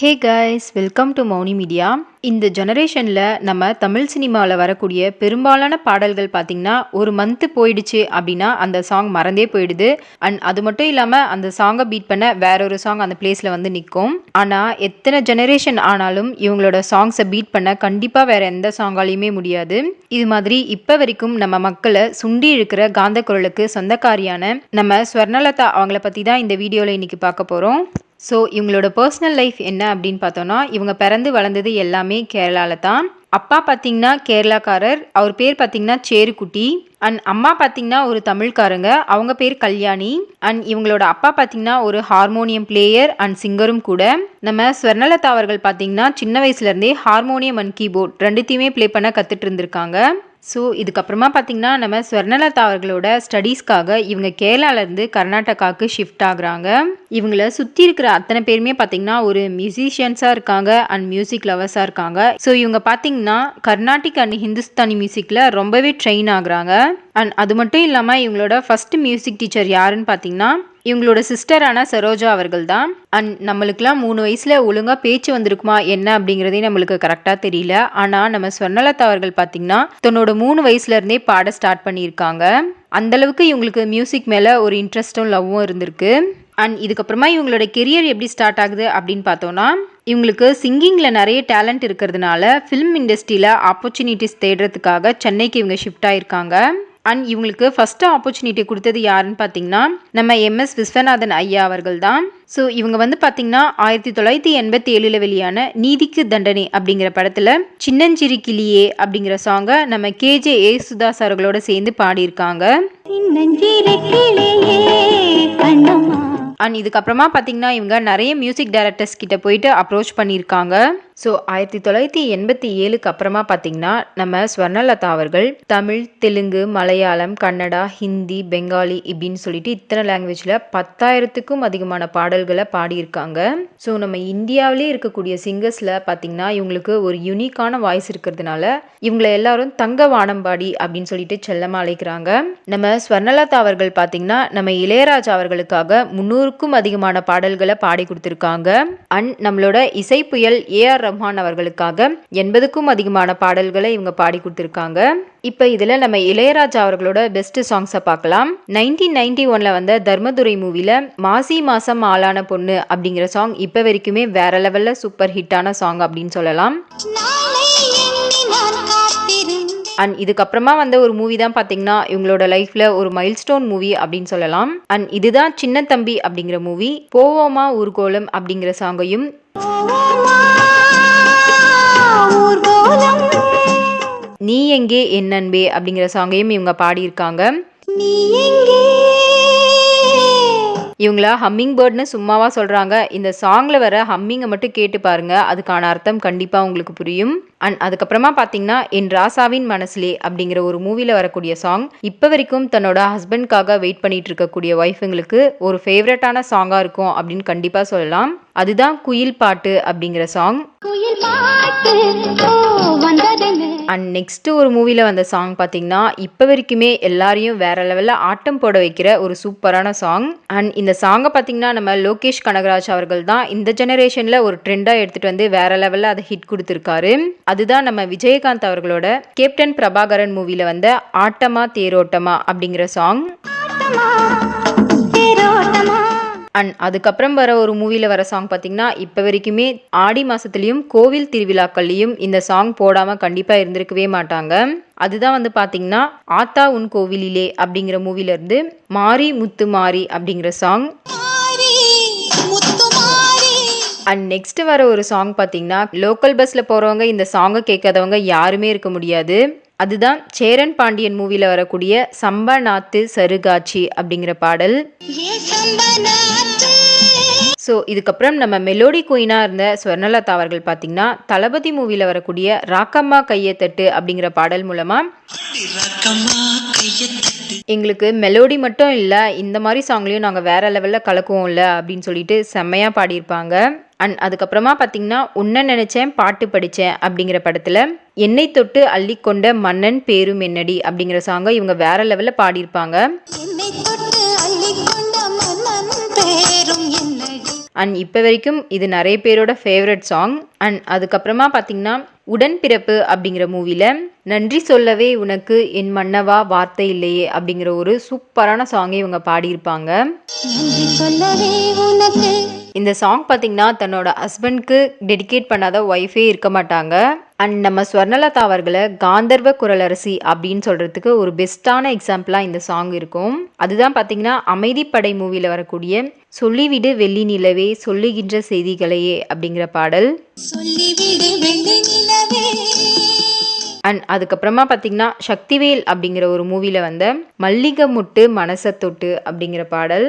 Hey guys welcome to Mouni media இந்த ஜெனரேஷனில் நம்ம தமிழ் சினிமாவில் வரக்கூடிய பெரும்பாலான பாடல்கள் பார்த்திங்கன்னா ஒரு மந்த்து போயிடுச்சு அப்படின்னா அந்த சாங் மறந்தே போயிடுது. அண்ட் அது மட்டும் இல்லாமல் அந்த சாங்கை பீட் பண்ண வேற ஒரு சாங் அந்த பிளேஸில் வந்து நிற்கும் ஆனால் எத்தனை ஜெனரேஷன் ஆனாலும் இவங்களோட சாங்ஸை பீட் பண்ண கண்டிப்பாக வேற எந்த சாங்காலையுமே முடியாது. இது மாதிரி இப்போ வரைக்கும் நம்ம மக்களை சுண்டி இழுக்கிற காந்த குரலுக்கு சொந்தக்காரியான நம்ம ஸ்வர்ணலதா அவங்கள பற்றி தான் இந்த வீடியோவில் இன்னைக்கு பார்க்க போகிறோம் ஸோ இவங்களோட பர்சனல் லைஃப் என்ன அப்படின்னு பார்த்தோன்னா இவங்க பிறந்து வளர்ந்தது எல்லாமே கேரளாவில் தான். அப்பா பார்த்தீங்கன்னா கேரளாக்காரர் அவர் பேர் பார்த்தீங்கன்னா சேருக்குட்டி. அண்ட் அம்மா பார்த்தீங்கன்னா ஒரு தமிழ்காரங்க அவங்க பேர் கல்யாணி. அண்ட் இவங்களோட அப்பா பார்த்தீங்கன்னா ஒரு ஹார்மோனியம் பிளேயர் அண்ட் சிங்கரும் கூட. நம்ம ஸ்வர்ணலதா அவர்கள் பார்த்தீங்கன்னா சின்ன வயசுலேருந்தே ஹார்மோனியம் அண்ட் கீபோர்ட் ரெண்டுத்தையுமே ப்ளே பண்ண கற்றுட்டு இருந்திருக்காங்க. ஸோ இதுக்கப்புறமா பார்த்தீங்கன்னா நம்ம ஸ்வர்ணலதா அவர்களோட ஸ்டடீஸ்க்காக இவங்க கேரளாலேருந்து கர்நாடகாவுக்கு ஷிஃப்ட் ஆகுறாங்க. இவங்கள சுற்றி இருக்கிற அத்தனை பேருமே பார்த்திங்கன்னா ஒரு மியூசிஷியன்ஸாக இருக்காங்க அண்ட் மியூசிக் லவர்ஸாக இருக்காங்க. ஸோ இவங்க பார்த்தீங்கன்னா கர்நாடிக் அண்ட் ஹிந்துஸ்தானி மியூசிக்கில் ரொம்பவே ட்ரெயின் ஆகுறாங்க. அண்ட் அது மட்டும் இல்லாமல் இவங்களோட ஃபர்ஸ்ட் மியூசிக் டீச்சர் யாருன்னு பார்த்தீங்கன்னா இவங்களோட சிஸ்டரான சரோஜா அவர்கள் தான். அண்ட் நம்மளுக்குலாம் மூணு வயசில் ஒழுங்காக பேச்சு வந்திருக்குமா என்ன அப்படிங்கிறதே நம்மளுக்கு கரெக்டாக தெரியல. ஆனால் நம்ம ஸ்வர்ணலதா அவர்கள் பார்த்தீங்கன்னா தன்னோட மூணு வயசுலேருந்தே பாட ஸ்டார்ட் பண்ணியிருக்காங்க. அந்தளவுக்கு இவங்களுக்கு மியூசிக் மேலே ஒரு இன்ட்ரெஸ்ட்டும் லவ்வும் இருந்திருக்கு. அண்ட் இதுக்கப்புறமா இவங்களோட கெரியர் எப்படி ஸ்டார்ட் ஆகுது அப்படின்னு பார்த்தோன்னா இவங்களுக்கு சிங்கிங்கில் நிறைய டேலண்ட் இருக்கிறதுனால ஃபிலிம் இண்டஸ்ட்ரியில் ஆப்பர்ச்சுனிட்டிஸ் தேடுறதுக்காக சென்னைக்கு இவங்க ஷிஃப்ட் ஆயிருக்காங்க. அண்ட் இவங்களுக்கு ஃபஸ்ட்டு ஆப்பர்ச்சுனிட்டி கொடுத்தது யாருன்னு பார்த்தீங்கன்னா நம்ம எம்எஸ் விஸ்வநாதன் ஐயா அவர்கள் தான் ஸோ இவங்க வந்து பார்த்தீங்கன்னா ஆயிரத்தி தொள்ளாயிரத்தி எண்பத்தி ஏழில் வெளியான நீதிக்கு தண்டனை அப்படிங்கிற படத்தில் சின்னஞ்சிறு கிளியே அப்படிங்கிற சாங்கை நம்ம கேஜே ஏசுதாஸ் அவர்களோட சேர்ந்து பாடியிருக்காங்க. அண்ட் இதுக்கப்புறமா பார்த்தீங்கன்னா இவங்க நிறைய மியூசிக் டைரக்டர்ஸ் கிட்ட போயிட்டு அப்ரோச் பண்ணியிருக்காங்க. ஸோ ஆயிரத்தி தொள்ளாயிரத்தி எண்பத்தி ஏழுக்கு அப்புறமா பார்த்தீங்கன்னா நம்ம ஸ்வர்ணலதா அவர்கள் தமிழ் தெலுங்கு மலையாளம் கன்னடா ஹிந்தி பெங்காலி இப்படின்னு சொல்லிட்டு இத்தனை லாங்குவேஜில் பத்தாயிரத்துக்கும் அதிகமான பாடல்களை பாடியிருக்காங்க. ஸோ நம்ம இந்தியாவிலே இருக்கக்கூடிய சிங்கர்ஸில் பார்த்தீங்கன்னா இவங்களுக்கு ஒரு யூனிக்கான வாய்ஸ் இருக்கிறதுனால இவங்களை எல்லாரும் தங்க வானம்பாடி அப்படின்னு சொல்லிட்டு செல்லமாக அழைக்கிறாங்க. நம்ம ஸ்வர்ணலதா அவர்கள் பார்த்தீங்கன்னா நம்ம இளையராஜா அவர்களுக்காக முன்னூறுக்கும் அதிகமான பாடல்களை பாடி கொடுத்துருக்காங்க. அண்ட் நம்மளோட இசை புயல் ஏஆர் ரஹ்மான் அவர்களுக்காக எண்பதுக்கும் அதிகமான பாடல்களை இவங்க பாடி கொடுத்துருக்காங்க. இப்போ இதில் நம்ம இளையராஜா அவர்களோட பெஸ்ட் சாங்ஸை பார்க்கலாம். நைன்டீன் நைன்டி ஒன்ல வந்த தர்மதுரை மூவில மாசி மாசம் ஆளான பொண்ணு அப்படிங்கிற சாங் இப்போ வரைக்குமே வேற லெவல்ல சூப்பர் ஹிட்டான சாங் அப்படின்னு சொல்லலாம். அண்ட் இதுக்கப்புறமா வந்த ஒரு மூவி தான் பார்த்தீங்கன்னா இவங்களோட லைஃப்ல ஒரு மைல்ஸ்டோன் மூவி அப்படின்னு சொல்லலாம். அண்ட் இதுதான் சின்ன தம்பி அப்படிங்கிற மூவி போவோமா ஊர்கோலம் அப்படிங்கிற சாங்கையும் நீ எங்கே என் அன்பே அப்படிங்கிற சாங்கையும் இவங்க பாடியிருக்காங்க. இவங்கள ஹம்மிங் பேர்ட்னு சும்மாவா சொல்கிறாங்க இந்த சாங்கில் வர ஹம்மிங்கை மட்டும் கேட்டு பாருங்க. அதுக்கான அர்த்தம் கண்டிப்பாக உங்களுக்கு புரியும். அண்ட் அதுக்கப்புறமா பார்த்தீங்கன்னா என் ராசாவின் மனசுலே அப்படிங்கிற ஒரு மூவியில் வரக்கூடிய சாங் இப்போ வரைக்கும் தன்னோட ஹஸ்பண்ட்காக வெயிட் பண்ணிட்டு இருக்கக்கூடிய ஒய்ஃபுங்களுக்கு ஒரு ஃபேவரட்டான சாங்காக இருக்கும் அப்படின்னு கண்டிப்பாக சொல்லலாம். அதுதான் குயில் பாட்டு அப்படிங்கிற சாங் அண்ட் நெக்ஸ்ட் ஒரு மூவியில் வந்த சாங் பார்த்தீங்கன்னா இப்போ வரைக்குமே எல்லாரையும் வேற லெவலில் ஆட்டம் போட வைக்கிற ஒரு சூப்பரான சாங் அண்ட் இந்த சாங்கை பார்த்தீங்கன்னா நம்ம லோகேஷ் கனகராஜ் அவர்கள் தான் இந்த ஜெனரேஷனில் ஒரு ட்ரெண்டாக எடுத்துகிட்டு வந்து வேற லெவலில் அதை ஹிட் கொடுத்துருக்காரு. அதுதான் நம்ம விஜயகாந்த் அவர்களோட கேப்டன் பிரபாகரன் மூவியில் வந்த ஆட்டமா தேரோட்டமா அப்படிங்கிற சாங் அண்ட் அதுக்கப்புறம் வர ஒரு மூவியில் வர சாங் பார்த்தீங்கன்னா இப்போ வரைக்குமே ஆடி மாதத்துலேயும் கோவில் திருவிழாக்கள்லையும் இந்த சாங் போடாமல் கண்டிப்பாக இருந்திருக்கவே மாட்டாங்க. அதுதான் வந்து பார்த்தீங்கன்னா ஆத்தா உன் கோவிலிலே அப்படிங்கிற மூவிலேருந்து மாரி முத்து மாரி அப்படிங்கிற சாங் அண்ட் நெக்ஸ்ட் வர ஒரு சாங் பார்த்தீங்கன்னா லோக்கல் பஸ்ஸில் போகிறவங்க இந்த சாங்கை கேட்காதவங்க யாருமே இருக்க முடியாது. அதுதான் சேரன் பாண்டியன் மூவியில் வரக்கூடிய சம்பா நாத்து சருகாட்சி அப்படிங்கிற பாடல். ஸோ இதுக்கப்புறம் நம்ம மெலோடி குயினாக இருந்த ஸ்வர்ணலதா அவர்கள் பார்த்தீங்கன்னா தளபதி மூவியில் வரக்கூடிய ராக்கம்மா கையத்தட்டு அப்படிங்கிற பாடல் மூலமாக எங்களுக்கு மெலோடி மட்டும் இல்லை இந்த மாதிரி சாங்லேயும் நாங்கள் வேற லெவலில் கலக்குவோம்ல அப்படின்னு சொல்லிட்டு செம்மையாக பாடியிருப்பாங்க. அண்ட் அதுக்கப்புறமா பார்த்தீங்கன்னா உன்ன நினைச்சேன் பாட்டு படித்தேன் அப்படிங்கிற படத்தில் என்னை தொட்டு அள்ளிக்கொண்ட மன்னன் பேரும் என்னடி அப்படிங்கிற சாங்கை இவங்க வேற லெவலில் பாடியிருப்பாங்க. அண்ட் இப்போ வரைக்கும் இது நிறைய பேரோட ஃபேவரட் சாங் அண்ட் அதுக்கப்புறமா பார்த்தீங்கன்னா உடன்பிறப்பு அப்படிங்கிற மூவியில் நன்றி சொல்லவே உனக்கு என் மன்னவா வார்த்தை இல்லையே அப்படிங்கிற ஒரு சூப்பரான சாங்கை இவங்க பாடியிருப்பாங்க. இந்த சாங் பார்த்தீங்கன்னா தன்னோட ஹஸ்பண்ட்க்கு டெடிகேட் பண்ணாத ஒய்ஃபே இருக்க மாட்டாங்க. அண்ட் நம்ம ஸ்வர்ணலதா அவர்களை காந்தர்வ குரலரசி அப்படின்னு சொல்கிறதுக்கு ஒரு பெஸ்ட்டான எக்ஸாம்பிளாக இந்த சாங் இருக்கும். அதுதான் பார்த்தீங்கன்னா அமைதிப்படை மூவியில் வரக்கூடிய சொல்லிவிடு வெள்ளி நிலவே சொல்லுகின்ற செய்திகளையே அப்படிங்கிற பாடல். சொல்லிவிடு வெள்ளி நிலவே. அண்ட் அதுக்கப்புறமா பார்த்தீங்கன்னா சக்திவேல் அப்படிங்கிற ஒரு மூவியில் வந்த மல்லிகை முட்டு மனசை தொட்டு அப்படிங்கிற பாடல்.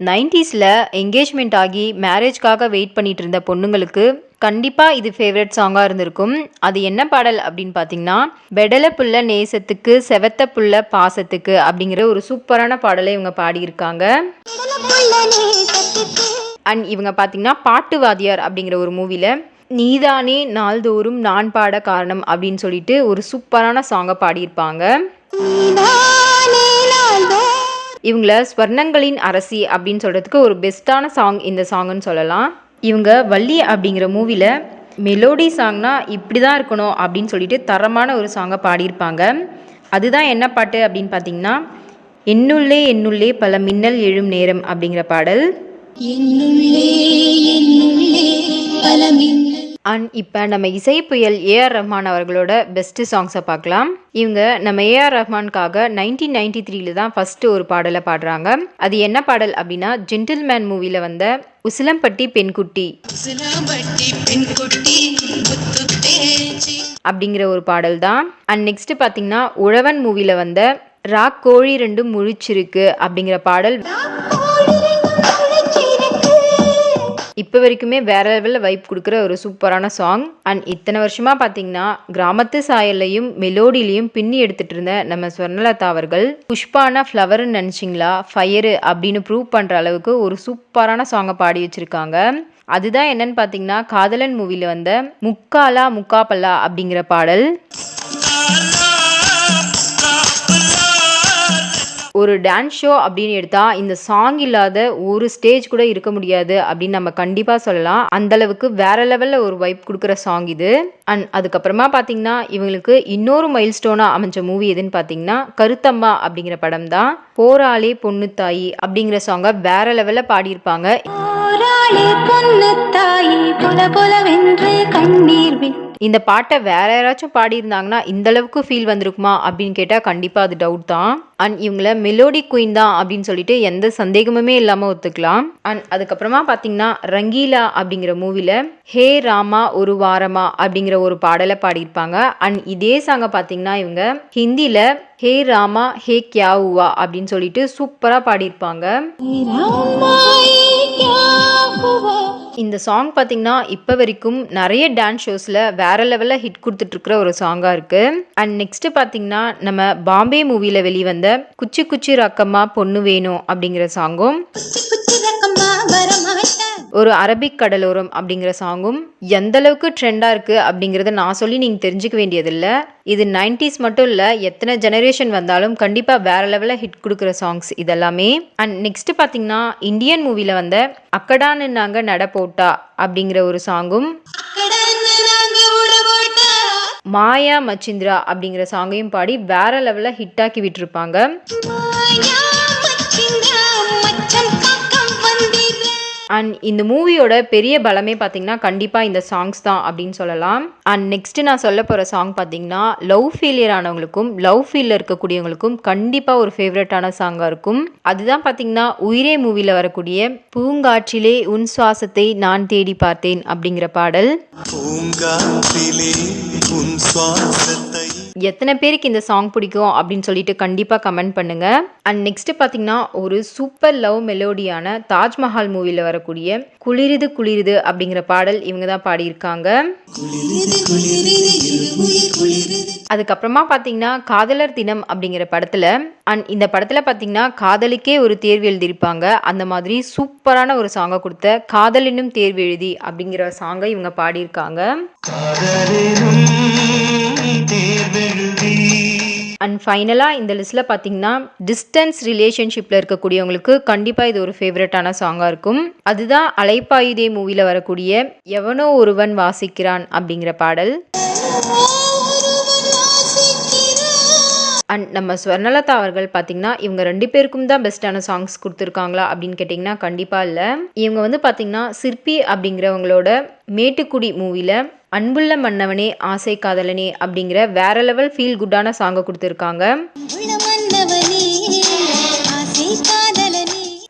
நைன்டிஸில் என்கேஜ்மெண்ட் ஆகி மேரேஜ்க்காக வெயிட் பண்ணிட்டு இருந்த பொண்ணுங்களுக்கு கண்டிப்பாக இது ஃபேவரட் சாங்காக இருந்திருக்கும். அது என்ன பாடல் அப்படின்னு பார்த்தீங்கன்னா பெடல புள்ள நேசத்துக்கு செவத்த புள்ள பாசத்துக்கு அப்படிங்கிற ஒரு சூப்பரான பாடலை இவங்க பாடியிருக்காங்க. அண்ட் இவங்க பார்த்தீங்கன்னா பாட்டு வாத்தியார் அப்படிங்கிற ஒரு மூவியில் நீதானே நாள்தோறும் நான் பாட காரணம் அப்படின்னு சொல்லிட்டு ஒரு சூப்பரான சாங்கை பாடியிருப்பாங்க. நீதானே நாள்தோறும் இவங்கள ஸ்வர்ணங்களின் அரசி அப்படின்னு சொல்கிறதுக்கு ஒரு பெஸ்ட்டான சாங் இந்த சாங்குன்னு சொல்லலாம். இவங்க வள்ளி அப்படிங்கிற மூவியில் மெலோடி சாங்னா இப்படி தான் இருக்கணும் அப்படின்னு சொல்லிட்டு தரமான ஒரு சாங்கை பாடியிருப்பாங்க. அதுதான் என்ன பாட்டு அப்படின்னு பார்த்தீங்கன்னா என்னுள்ளே என்னுள்ளே பல மின்னல் எழும் நேரம் அப்படிங்கிற பாடல். என்னுள்ளே என்னுள்ளே பல மின்னல் அண்ட் இப்போ நம்ம இசை புயல் ஏஆர் ரஹ்மான் அவர்களோட பெஸ்ட்டு சாங்ஸை பார்க்கலாம். இவங்க நம்ம ஏஆர் ரஹ்மான்காக நைன்டீன் நைன்டி த்ரீல தான் ஃபஸ்ட்டு ஒரு பாடலை பாடுறாங்க. அது என்ன பாடல் அப்படின்னா ஜென்டில்மேன் மூவியில் வந்த உசிலம்பட்டி பெண்குட்டி. அப்படிங்கிற ஒரு பாடல் தான். அண்ட் நெக்ஸ்ட் பார்த்தீங்கன்னா உழவன் மூவியில் வந்த ராக் கோழி ரெண்டும் முழிச்சிருக்கு அப்படிங்கிற பாடல். இப்போ வரைக்குமே வேற லெவலில் வைப் கொடுக்குற ஒரு சூப்பரான சாங் அண்ட் இத்தனை வருஷமாக பார்த்தீங்கன்னா கிராமத்து சாயல்லையும் மெலோடிலையும் பின்னி எடுத்துட்டு இருந்த நம்ம ஸ்வர்ணலதா அவர்கள் புஷ்பானா ஃப்ளவர்னு நினச்சிங்களா? ஃபயரு அப்படின்னு ப்ரூவ் பண்ணுற அளவுக்கு ஒரு சூப்பரான சாங்கை பாடி வச்சுருக்காங்க. அதுதான் என்னன்னு பார்த்தீங்கன்னா காதலன் மூவியில் வந்த முக்காலா முக்காப்பல்லா அப்படிங்கிற பாடல். ஒரு டான்ஸ் ஷோ அப்படின்னு எடுத்தால் இந்த சாங் இல்லாத ஒரு ஸ்டேஜ் கூட இருக்க முடியாது அப்படின்னு நம்ம கண்டிப்பாக சொல்லலாம். அந்தளவுக்கு வேற லெவலில் ஒரு வைப் கொடுக்குற சாங் இது. அண்ட் அதுக்கப்புறமா பார்த்தீங்கன்னா இவங்களுக்கு இன்னொரு மைல் ஸ்டோனாக அமைஞ்ச மூவி எதுன்னு பார்த்தீங்கன்னா கருத்தம்மா அப்படிங்கிற படம் தான். போராளே பொண்ணு தாயி அப்படிங்கிற சாங்கை வேற லெவலில் பாடியிருப்பாங்க. போராளே பொண்ணு தாயி புல புலவென்று கண்ணீர் விட்டு இந்த பாட்டை வேற யாராச்சும் பாடியிருந்தாங்கன்னா இந்த அளவுக்கு ஃபீல் வந்திருக்குமா அப்படின்னு கேட்டால் கண்டிப்பாக அது டவுட் தான். அண்ட் இவங்கள மெலோடி குயின் தான் அப்படின்னு சொல்லிட்டு எந்த சந்தேகமுமே இல்லாமல் ஒத்துக்கலாம். அண்ட் அதுக்கப்புறமா பார்த்தீங்கன்னா ரங்கீலா அப்படிங்கிற மூவியில் ஹே ராமா ஒரு வாரமா அப்படிங்கிற ஒரு பாடலை பாடியிருப்பாங்க. அண்ட் இதே சாங்கை பார்த்தீங்கன்னா இவங்க ஹிந்தியில் ஹே ராமா ஹே கியா உவா அப்படின்னு சொல்லிட்டு சூப்பராக பாடியிருப்பாங்க. கியா இந்த சாங் பார்த்தீங்கன்னா இப்போ வரைக்கும் நிறைய டான்ஸ் ஷோஸில் வேற லெவலில் ஹிட் கொடுத்துட்ருக்குற ஒரு சாங்காக இருக்குது அண்ட் நெக்ஸ்ட் பார்த்தீங்கன்னா நம்ம பாம்பே மூவியில் வெளிவந்த குச்சி குச்சி ரக்கம்மா பொண்ணு வேணும் அப்படிங்கிற சாங்கும் ஒரு அரபிக் கடலோரம் அப்படிங்கிற சாங்கும் எந்த அளவுக்கு ட்ரெண்டாக இருக்குது அப்படிங்கிறத நான் சொல்லி நீங்கள் தெரிஞ்சுக்க வேண்டியதில்லை. இது நைன்டிஸ் மட்டும் இல்லை எத்தனை ஜெனரேஷன் வந்தாலும் கண்டிப்பாக வேற லெவலில் ஹிட் கொடுக்குற சாங்ஸ் இதெல்லாமே. அண்ட் நெக்ஸ்ட் பார்த்தீங்கன்னா இந்தியன் மூவியில் வந்த அக்கடான்னு நாங்கள் நட போட்டா அப்படிங்கிற ஒரு சாங்கும் நாங்க மாயா மச்சிந்திரா அப்படிங்கிற சாங்கையும் பாடி வேற லெவலில் ஹிட் ஆக்கி விட்டுருப்பாங்க. அண்ட் இந்த மூவியோட பெரிய பலமே பார்த்தீங்கன்னா கண்டிப்பாக இந்த சாங்ஸ் தான் அப்படின்னு சொல்லலாம். அண்ட் நெக்ஸ்ட் நான் சொல்ல போகிற சாங் பார்த்தீங்கன்னா லவ் ஃபெயிலியர் ஆனவங்களுக்கும் லவ் ஃபீலில் இருக்கக்கூடியவங்களுக்கும் கண்டிப்பாக ஒரு ஃபேவரட்டான சாங்காக இருக்கும். அதுதான் பார்த்தீங்கன்னா உயிரே மூவியில் வரக்கூடிய பூங்காற்றிலே உன் சுவாசத்தை நான் தேடி பார்த்தேன் அப்படிங்கிற பாடல். பூங்காற்றிலே உன் சுவாசத்தை எத்தனை பேருக்கு இந்த சாங் பிடிக்கும் அப்படின்னு சொல்லிட்டு கண்டிப்பாக கமெண்ட் பண்ணுங்க. அண்ட் நெக்ஸ்ட் பார்த்தீங்கன்னா ஒரு சூப்பர் லவ் மெலோடியான தாஜ்மஹால் மூவியில் வரக்கூடிய குளிருது குளிருது அப்படிங்கிற பாடல் இவங்க தான் பாடியிருக்காங்க. அதுக்கப்புறமா பார்த்தீங்கன்னா காதலர் தினம் அப்படிங்கிற படத்தில் அண்ட் இந்த படத்தில் பார்த்தீங்கன்னா காதலுக்கே ஒரு தேர்வு எழுதியிருப்பாங்க. அந்த மாதிரி சூப்பரான ஒரு சாங்கை கொடுத்த காதல் என்னும் தேர்வு எழுதி அப்படிங்கிற சாங்கை இவங்க பாடியிருக்காங்க. காதலினும் தேர்வெழுதி. அண்ட் ஃபைனலாக இந்த லிஸ்ட்டில் பார்த்தீங்கன்னா டிஸ்டன்ஸ் ரிலேஷன்ஷிப்பில் இருக்கக்கூடியவங்களுக்கு கண்டிப்பாக இது ஒரு ஃபேவரட்டான சாங்காக இருக்கும். அதுதான் அலைப்பாயுதே மூவியில் வரக்கூடிய எவனோ ஒருவன் வாசிக்கிறான் அப்படிங்கிற பாடல். அண்ட் நம்ம ஸ்வர்ணலதா அவர்கள் பார்த்தீங்கன்னா இவங்க ரெண்டு பேருக்கும் தான் பெஸ்ட்டான சாங்ஸ் கொடுத்துருக்காங்களா அப்படின்னு கேட்டிங்கன்னா கண்டிப்பாக இல்லை. இவங்க வந்து பார்த்தீங்கன்னா சிற்பி அப்படிங்கிறவங்களோட மேட்டுக்குடி மூவியில் அன்புள்ள மன்னவனே ஆசை காதலனே அப்படிங்கிற வேற லெவல் ஃபீல் குட்டான சாங்கை கொடுத்துருக்காங்க.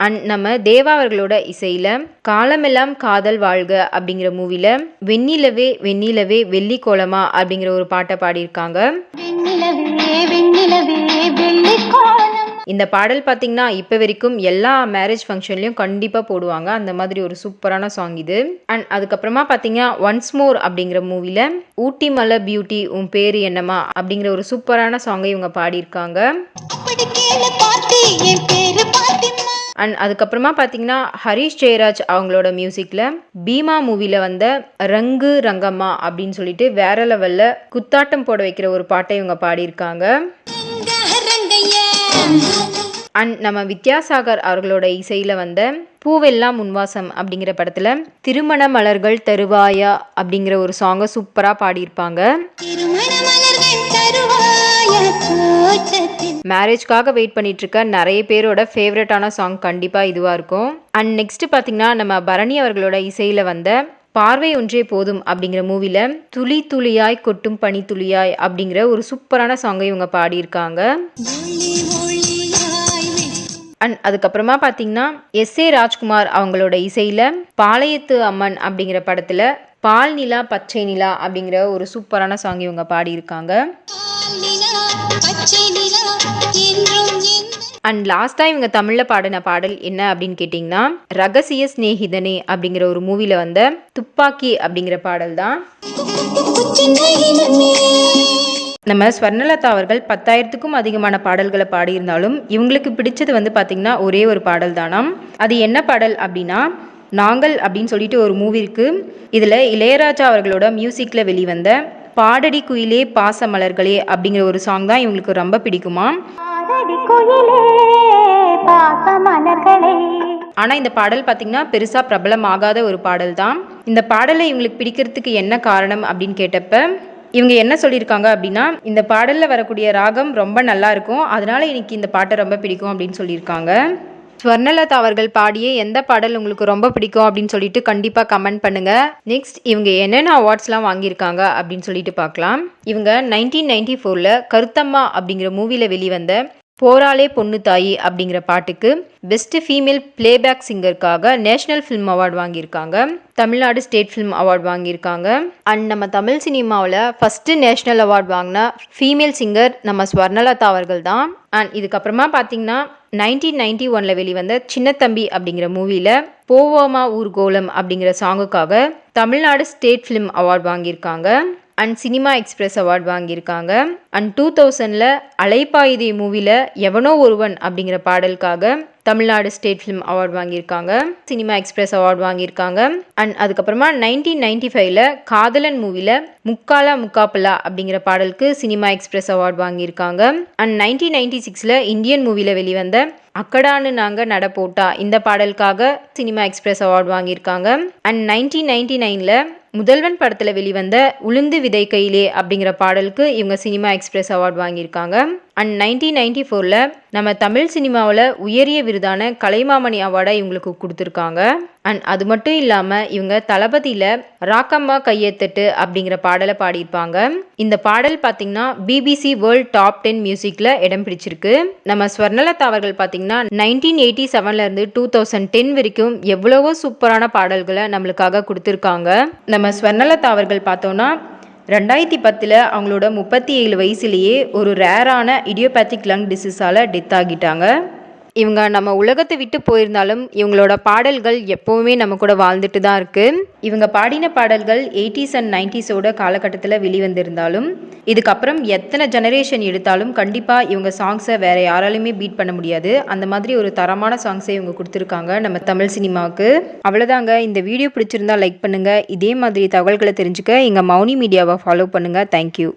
அண்ட் நம்ம தேவா அவர்களோட இசையில் காலமெல்லாம் காதல் வாழ்க அப்படிங்கிற மூவியில் வெண்ணிலவே வெண்ணிலவே வெள்ளி கோலமா அப்படிங்கிற ஒரு பாட்டை பாடியிருக்காங்க. வெண்ணிலவே வெண்ணிலவே வெள்ளி கோலம் இந்த பாடல் பார்த்தீங்கன்னா இப்போ வரைக்கும் எல்லா மேரேஜ் ஃபங்க்ஷன்லையும் கண்டிப்பாக போடுவாங்க. அந்த மாதிரி ஒரு சூப்பரான சாங் இது. அண்ட் அதுக்கப்புறமா பார்த்தீங்கன்னா ஒன்ஸ் மோர் அப்படிங்கிற மூவியில் ஊட்டி மலை பியூட்டி உன் பேர் என்னமா அப்படிங்கிற ஒரு சூப்பரான சாங்கை இவங்க பாடியிருக்காங்க. அண்ட் அதுக்கப்புறமா பார்த்தீங்கன்னா ஹரிஷ் ஜெயராஜ் அவங்களோட மியூசிக்கில் பீமா மூவியில் வந்த ரங்கு ரங்கம்மா அப்படின்னு சொல்லிட்டு வேற லெவலில் குத்தாட்டம் போட வைக்கிற ஒரு பாட்டை இவங்க பாடியிருக்காங்க. அண்ட் நம்ம வித்யாசாகர் அவர்களோட இசையில் வந்த பூவெல்லாம் முன்வாசம் அப்படிங்கிற படத்தில் திருமண மலர்கள் தருவாயா அப்படிங்கிற ஒரு சாங்கை சூப்பராக பாடியிருப்பாங்க. மேரேஜ்க்காக வெயிட் பண்ணிட்டு இருக்க நிறைய பேரோட ஃபேவரட்டான சாங் கண்டிப்பாக இதுவாக இருக்கும். அண்ட் நெக்ஸ்ட் பார்த்தீங்கன்னா நம்ம பரணி அவர்களோட இசையில் வந்த பார்வை ஒன்றே போதும் அப்படிங்கிற மூவியில் துளி துளியாய் கொட்டும் பனி துளியாய் அப்படிங்கிற ஒரு சூப்பரான சாங்கை இவங்க பாடியிருக்காங்க. அண்ட் அதுக்கப்புறமா பார்த்தீங்கன்னா எஸ் ஏ ராஜ்குமார் அவங்களோட இசையில் பாளையத்து அம்மன் அப்படிங்கிற படத்தில் பால் நிலா பச்சை நிலா அப்படிங்கிற ஒரு சூப்பரான சாங் இவங்க பாடியிருக்காங்க. பச்சை நிலா என்றும் அண்ட் லாஸ்ட்டாக இவங்க தமிழில் பாடின பாடல் என்ன அப்படின்னு கேட்டிங்கன்னா ரகசிய சிநேகிதனே அப்படிங்கிற ஒரு மூவியில் வந்த துப்பாக்கி அப்படிங்கிற பாடல் தான் நம்ம ஸ்வர்ணலதா அவர்கள் பத்தாயிரத்துக்கும் அதிகமான பாடல்களை பாடியிருந்தாலும் இவங்களுக்கு பிடிச்சது வந்து பார்த்திங்கன்னா ஒரே ஒரு பாடல் தானாம் அது என்ன பாடல் அப்படின்னா நாங்கள் அப்படின்னு சொல்லிட்டு ஒரு மூவி இருக்கு. இதில் இளையராஜா அவர்களோட மியூசிக்கில் வெளிவந்த பாடடி குயிலே பாச மலர்களே அப்படிங்கிற ஒரு சாங் தான் இவங்களுக்கு ரொம்ப பிடிக்குமா ஆரடி குயிலே பாச மலர்களே. ஆனால் இந்த பாடல் பார்த்திங்கன்னா பெருசாக பிரபலமாகாத ஒரு பாடல் தான் இந்த பாடலை இவங்களுக்கு பிடிக்கிறதுக்கு என்ன காரணம் அப்படின்னு கேட்டப்ப இவங்க என்ன சொல்லியிருக்காங்க அப்படின்னா இந்த பாடலில் வரக்கூடிய ராகம் ரொம்ப நல்லா இருக்கும் அதனால எனக்கு இந்த பாட்டை ரொம்ப பிடிக்கும் அப்படின்னு சொல்லியிருக்காங்க. ஸ்வர்ணலதா அவர்கள் பாடிய எந்த பாடல் உங்களுக்கு ரொம்ப பிடிக்கும் அப்படின்னு சொல்லிட்டு கண்டிப்பாக கமெண்ட் பண்ணுங்க. நெக்ஸ்ட் இவங்க என்னென்ன அவார்ட்ஸ்லாம் வாங்கியிருக்காங்க அப்படின்னு சொல்லிட்டு பார்க்கலாம். இவங்க நைன்டீன் நைன்டி ஃபோரில் கருத்தம்மா அப்படிங்கிற மூவியில் வெளிவந்த போராளே பொண்ணு தாயி அப்படிங்கிற பாட்டுக்கு பெஸ்ட் ஃபீமேல் பிளேபேக் சிங்கருக்காக நேஷனல் ஃபிலிம் அவார்டு வாங்கியிருக்காங்க. தமிழ்நாடு ஸ்டேட் ஃபிலிம் அவார்டு வாங்கியிருக்காங்க. அண்ட் நம்ம தமிழ் சினிமாவில் ஃபஸ்ட்டு நேஷனல் அவார்டு வாங்கின ஃபீமேல் சிங்கர் நம்ம ஸ்வர்ணலதா அவர்கள் தான். அண்ட் இதுக்கப்புறமா பார்த்தீங்கன்னா நைன்டீன் நைன்டி ஒனில் வெளிவந்த சின்னத்தம்பி அப்படிங்கிற மூவியில் போவோமா ஊர்கோலம் அப்படிங்கிற சாங்குக்காக தமிழ்நாடு ஸ்டேட் ஃபிலிம் அவார்ட் வாங்கியிருக்காங்க. அண்ட் சினிமா எக்ஸ்பிரஸ் அவார்ட் வாங்கியிருக்காங்க. அண்ட் டூ தௌசண்டில் அலைப்பாயுதே மூவியில் எவனோ ஒருவன் அப்படிங்கிற பாடலுக்காக தமிழ்நாடு ஸ்டேட் ஃபிலிம் அவார்டு வாங்கியிருக்காங்க. சினிமா எக்ஸ்பிரஸ் அவார்டு வாங்கியிருக்காங்க. அண்ட் அதுக்கப்புறமா நைன்டீன் நைன்டி ஃபைவ்ல காதலன் மூவியில் முக்காலா முக்காப்பலா அப்படிங்கிற பாடலுக்கு சினிமா எக்ஸ்பிரஸ் அவார்டு வாங்கியிருக்காங்க. அண்ட் நைன்டீன் நைன்டி சிக்ஸில் இந்தியன் மூவியில் வெளிவந்த அக்கடான்னு நாங்கள் நட போட்டா இந்த பாடலுக்காக சினிமா எக்ஸ்பிரஸ் அவார்டு வாங்கியிருக்காங்க. அண்ட் நைன்டீன் நைன்டி நைனில் முதல்வன் படத்தில் வெளிவந்த உளுந்து விதை கையிலே அப்படிங்கிற பாடலுக்கு இவங்க சினிமா எக்ஸ்பிரஸ் அவார்டு வாங்கியிருக்காங்க. அண்ட் நைன்டீன் நைன்டி ஃபோரில் நம்ம தமிழ் சினிமாவில் உயரிய விருதான கலைமாமணி அவார்டை இவங்களுக்கு கொடுத்துருக்காங்க. அண்ட் அது மட்டும் இல்லாமல் இவங்க தளபதியில் ராக்கம்மா கையெத்தட்டு அப்படிங்கிற பாடலை பாடியிருப்பாங்க. இந்த பாடல் பார்த்தீங்கன்னா பிபிசி வேர்ல்ட் டாப் டென் மியூசிக்கில் இடம் பிடிச்சிருக்கு. நம்ம ஸ்வர்ணலதா அவர்கள் பார்த்தீங்கன்னா நைன்டீன் எயிட்டி செவன்லேருந்து டூ தௌசண்ட் டென் வரைக்கும் எவ்வளவோ சூப்பரான பாடல்களை நம்மளுக்காக கொடுத்துருக்காங்க. நம்ம ஸ்வர்ணலதா அவர்கள் பார்த்தோன்னா ரெண்டாயிரத்தி பத்தில் அவங்களோட முப்பத்தி ஏழு வயசுலேயே ஒரு ரேரான இடியோபேத்திக் லங் டிசீஸால் டெத் ஆகிட்டாங்க. இவங்க நம்ம உலகத்தை விட்டு போயிருந்தாலும் இவங்களோட பாடல்கள் எப்போவுமே நம்ம கூட வாழ்ந்துட்டு தான் இருக்குது இவங்க பாடின பாடல்கள் எயிட்டிஸ் அண்ட் நைன்டிஸோட காலகட்டத்தில் வெளிவந்திருந்தாலும் இதுக்கப்புறம் எத்தனை ஜெனரேஷன் எடுத்தாலும் கண்டிப்பாக இவங்க சாங்ஸை வேறு யாராலையுமே பீட் பண்ண முடியாது. அந்த மாதிரி ஒரு தரமான சாங்ஸை இவங்க கொடுத்துருக்காங்க நம்ம தமிழ் சினிமாவுக்கு. அவ்வளோதாங்க இந்த வீடியோ பிடிச்சிருந்தா லைக் பண்ணுங்கள் இதே மாதிரி தகவல்களை தெரிஞ்சுக்க எங்கள் மௌனி மீடியாவை ஃபாலோ பண்ணுங்கள் தேங்க்யூ